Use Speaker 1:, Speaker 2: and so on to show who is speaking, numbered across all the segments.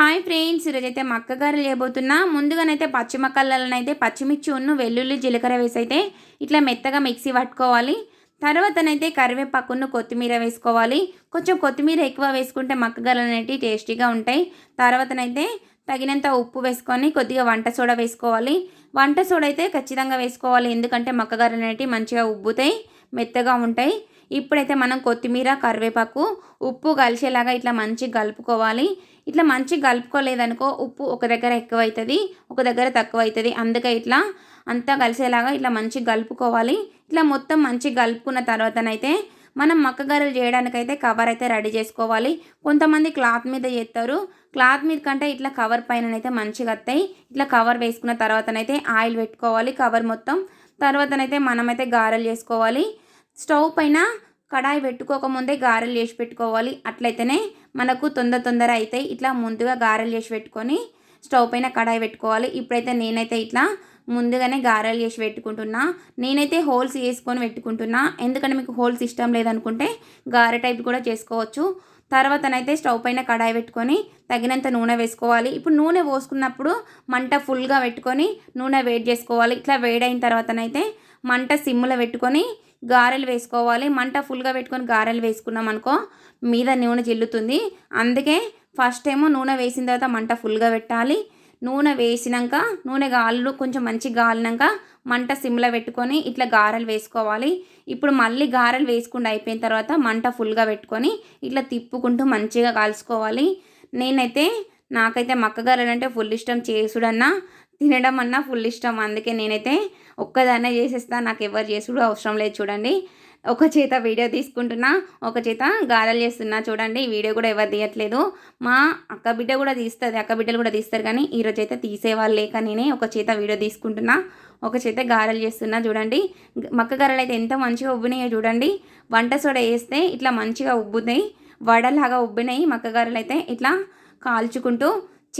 Speaker 1: Hi friends ఈరోజైతే అయితే మక్కగారు చేయబోతున్నా ముందుగానైతే పచ్చిమక్కలనైతే పచ్చిమిర్చి ఉన్ను వెల్లుల్లి జీలకర్ర వేసి అయితే ఇట్లా మెత్తగా మిక్సీ పట్టుకోవాలి. తర్వాతనైతే కరివేపాకును కొత్తిమీర వేసుకోవాలి. కొంచెం కొత్తిమీర ఎక్కువ వేసుకుంటే మక్కగారలు అనేవి టేస్టీగా ఉంటాయి. తర్వాతనైతే తగినంత ఉప్పు వేసుకొని కొద్దిగా వంట సోడా వేసుకోవాలి. వంట సోడా అయితే ఖచ్చితంగా వేసుకోవాలి. ఎందుకంటే మక్కగారు అనేవి మంచిగా ఉబ్బుతాయి మెత్తగా ఉంటాయి. ఇప్పుడైతే మనం కొత్తిమీర కరివేపాకు ఉప్పు కలిసేలాగా ఇట్లా మంచిగా కలుపుకోవాలి. ఇట్లా మంచిగా కలుపుకోలేదనుకో ఉప్పు ఒక దగ్గర ఎక్కువ అవుతుంది ఒక దగ్గర తక్కువ అవుతుంది అందుకే ఇట్లా అంతా కలిసేలాగా ఇట్లా మంచిగా కలుపుకోవాలి. ఇట్లా మొత్తం మంచిగా కలుపుకున్న తర్వాతనైతే మనం మక్కగారెలు చేయడానికైతే కవర్ అయితే రెడీ చేసుకోవాలి. కొంతమంది క్లాత్ మీద చేస్తారు. క్లాత్ మీద కంటే ఇట్లా కవర్ పైననైతే మంచిగా వస్తాయి. ఇట్లా కవర్ వేసుకున్న తర్వాతనైతే ఆయిల్ పెట్టుకోవాలి కవర్ మొత్తం. తర్వాతనైతే మనమైతే గారెలు చేసుకోవాలి. స్టవ్ పైన కడాయి పెట్టుకోకముందే గారెలు చేసి పెట్టుకోవాలి. అట్లయితేనే మనకు తొందర తొందర అవుతాయి ఇట్లా ముందుగా గారెలు చేసి పెట్టుకొని స్టవ్ పైన కడాయి పెట్టుకోవాలి. ఇప్పుడైతే నేనైతే ఇట్లా ముందుగానే గారెలు చేసి పెట్టుకుంటున్నా. నేనైతే హోల్స్ వేసుకొని పెట్టుకుంటున్నా. ఎందుకంటే మీకు హోల్స్ ఇష్టం లేదనుకుంటే గారె టైప్ కూడా చేసుకోవచ్చు. తర్వాతనైతే స్టవ్ పైన కడాయి పెట్టుకొని తగినంత నూనె వేసుకోవాలి. ఇప్పుడు నూనె పోసుకున్నప్పుడు మంట ఫుల్గా పెట్టుకొని నూనె వేడి చేసుకోవాలి. ఇట్లా వేడైన తర్వాతనైతే మంట సిమ్లో పెట్టుకొని గారెలు వేసుకోవాలి. మంట ఫుల్గా పెట్టుకొని గారెలు వేసుకున్నాం అనుకో మీద నూనె చెల్లుతుంది అందుకే ఫస్ట్ ఏమో నూనె వేసిన తర్వాత మంట ఫుల్గా పెట్టాలి. నూనె వేసినాక నూనె గాలు కొంచెం మంచి గాలినాక మంట సిమ్లో పెట్టుకొని ఇట్లా గారెలు వేసుకోవాలి. ఇప్పుడు మళ్ళీ గారెలు వేసుకుండా అయిపోయిన తర్వాత మంట ఫుల్గా పెట్టుకొని ఇట్లా తిప్పుకుంటూ మంచిగా కాల్చుకోవాలి. నేనైతే నాకైతే మక్క గారెలు అంటే ఫుల్ ఇష్టం చేసుడన్నా. తినడం అన్నా ఫుల్ ఇష్టం. అందుకే నేనైతే ఒక్కదాన్నే చేసేస్తా. నాకు ఎవరు చేసుడు అవసరం లేదు చూడండి. ఒక చేత వీడియో తీసుకుంటున్నా ఒక చేత గారెలు చేస్తున్నా చూడండి. వీడియో కూడా ఎవరు తీయట్లేదు. మా అక్క బిడ్డ కూడా తీస్తుంది అక్క బిడ్డలు కూడా తీస్తారు కానీ ఈరోజు అయితే తీసేవాళ్ళు లేక నేనే ఒక చేత వీడియో తీసుకుంటున్నా ఒక చేత గారెలు చేస్తున్నా చూడండి. మక్క గారెలు అయితే ఎంత మంచిగా ఉబ్బినాయో చూడండి. వంట సోడ వేస్తే ఇట్లా మంచిగా ఉబ్బుతాయి. వడలాగా ఉబ్బినాయి మక్క గారెలు అయితే ఇట్లా కాల్చుకుంటూ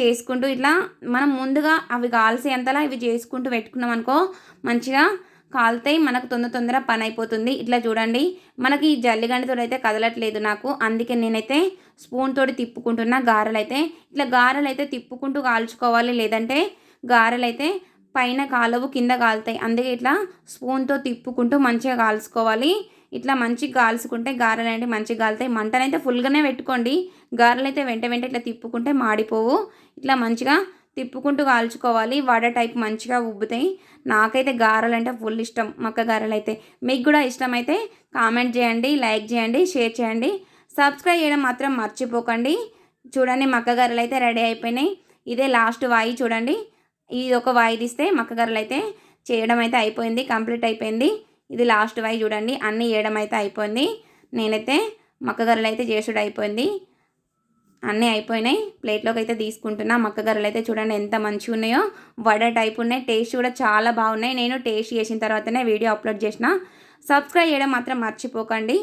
Speaker 1: చేసుకుంటూ ఇట్లా మనం ముందుగా అవి కాల్సేంతలా ఇవి చేసుకుంటూ పెట్టుకున్నాం అనుకో మంచిగా కాలుతాయి మనకు తొందర తొందర పని అయిపోతుంది. ఇట్లా చూడండి. మనకి ఈ జల్లిగండితో అయితే కదలట్లేదు నాకు. అందుకే నేనైతే స్పూన్ తోటి తిప్పుకుంటున్నా. గారెలు అయితే ఇట్లా గారెలు అయితే తిప్పుకుంటూ కాల్చుకోవాలి. లేదంటే గారెలు అయితే పైన కాలవు కింద కాలుతాయి. అందుకే ఇట్లా స్పూన్తో తిప్పుకుంటూ మంచిగా కాల్చుకోవాలి. ఇట్లా మంచి కాల్చుకుంటే గారెలు అంటే మంచిగా కాలుతాయి. మంటనైతే ఫుల్గానే పెట్టుకోండి. గారెలు అయితే వెంట వెంట ఇట్లా తిప్పుకుంటే మాడిపోవు. ఇట్లా మంచిగా తిప్పుకుంటూ కాల్చుకోవాలి. వడ టైప్ మంచిగా ఉబ్బుతాయి. నాకైతే గారెలు అంటే ఫుల్ ఇష్టం. మక్క గారెలు అయితే మీకు కూడా ఇష్టమైతే కామెంట్ చేయండి లైక్ చేయండి షేర్ చేయండి. సబ్స్క్రైబ్ చేయడం మాత్రం మర్చిపోకండి. చూడండి మక్క గారెలు అయితే రెడీ అయిపోయినాయి. ఇదే లాస్ట్ వాయి చూడండి. ఇది ఒక వాయి తీస్తే మక్క గారెలు అయితే చేయడం అయితే అయిపోయింది కంప్లీట్ అయిపోయింది. ఇది లాస్ట్ వై చూడండి అన్నీ వేయడం అయితే అయిపోయింది. నేనైతే మక్క అయితే చేసుడు అయిపోయింది. అన్నీ అయిపోయినాయి. ప్లేట్లోకి అయితే తీసుకుంటున్నా. మక్కగర్రలు అయితే చూడండి ఎంత మంచిగా ఉన్నాయో. వడ టైప్ ఉన్నాయి. టేస్ట్ కూడా చాలా బాగున్నాయి. నేను టేస్ట్ చేసిన తర్వాతనే వీడియో అప్లోడ్ చేసిన. సబ్స్క్రైబ్ చేయడం మాత్రం మర్చిపోకండి.